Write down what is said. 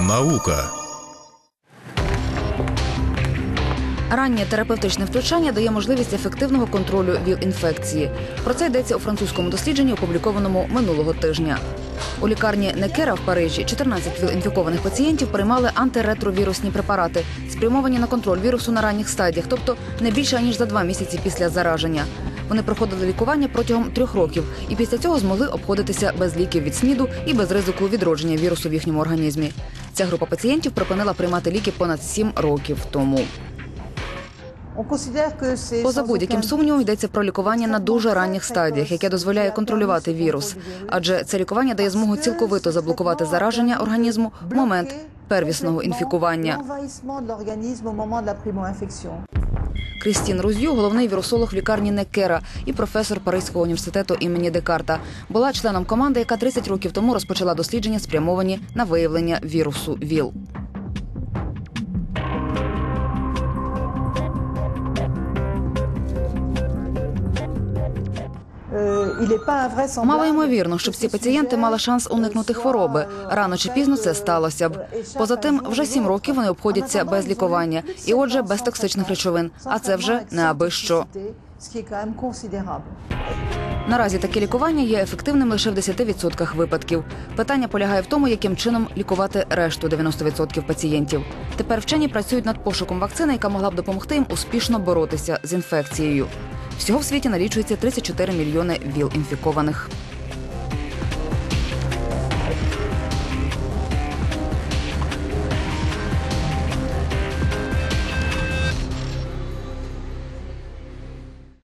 Наука. Раннє терапевтичне втручання дає можливість ефективного контролю ВІЛ-інфекції. Про це йдеться у французькому дослідженні, опублікованому минулого тижня. У лікарні Некера в Парижі 14 ВІЛ-інфікованих пацієнтів приймали антиретровірусні препарати, спрямовані на контроль вірусу на ранніх стадіях, тобто не більше ніж за два місяці після зараження. Вони проходили лікування протягом трьох років і після цього змогли обходитися без ліків від СНІДу і без ризику відродження вірусу в їхньому організмі. Ця група пацієнтів припинила приймати ліки понад сім років тому. Поза будь-яким сумнівом йдеться про лікування на дуже ранніх стадіях, яке дозволяє контролювати вірус. Адже це лікування дає змогу цілковито заблокувати зараження організму в момент первісного інфікування. Крістін Рузю, головний вірусолог в лікарні Некера і професор Паризького університету імені Декарта, була членом команди, яка 30 років тому розпочала дослідження, спрямовані на виявлення вірусу ВІЛ. Мало ймовірно, щоб ці пацієнти мали шанс уникнути хвороби. Рано чи пізно це сталося б. Поза тим, вже сім років вони обходяться без лікування і, отже, без токсичних речовин. А це вже не аби що. Наразі таке лікування є ефективним лише в 10% випадків. Питання полягає в тому, яким чином лікувати решту 90% пацієнтів. Тепер вчені працюють над пошуком вакцини, яка могла б допомогти їм успішно боротися з інфекцією. Всього в світі налічується 34 мільйони ВІЛ-інфікованих.